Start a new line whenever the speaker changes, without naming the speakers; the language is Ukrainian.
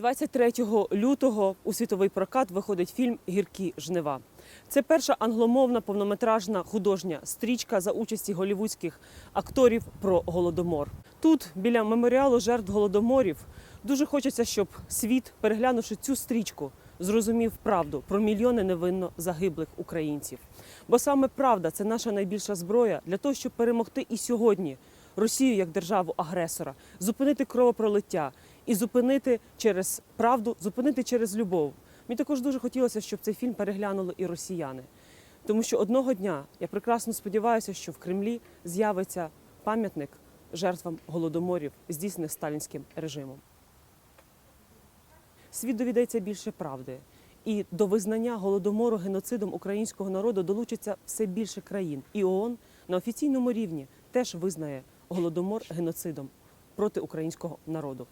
23 лютого у світовий прокат виходить фільм Гіркі жнива. Це перша англомовна повнометражна художня стрічка за участі голівудських акторів про голодомор. Тут, біля меморіалу жертв голодоморів, дуже хочеться, щоб світ, переглянувши цю стрічку, зрозумів правду про мільйони невинно загиблих українців. Бо саме правда це наша найбільша зброя для того, щоб перемогти і сьогодні Росію як державу агресора, зупинити кровопролиття і зупинити через правду, зупинити через любов. Мені також дуже хотілося, щоб цей фільм переглянули і росіяни. Тому що одного дня я прекрасно сподіваюся, що в Кремлі з'явиться пам'ятник жертвам голодоморів, здійснених сталінським режимом. Світ довідається більше правди. І до визнання голодомору геноцидом українського народу долучиться все більше країн. І ООН на офіційному рівні теж визнає голодомор геноцидом проти українського народу.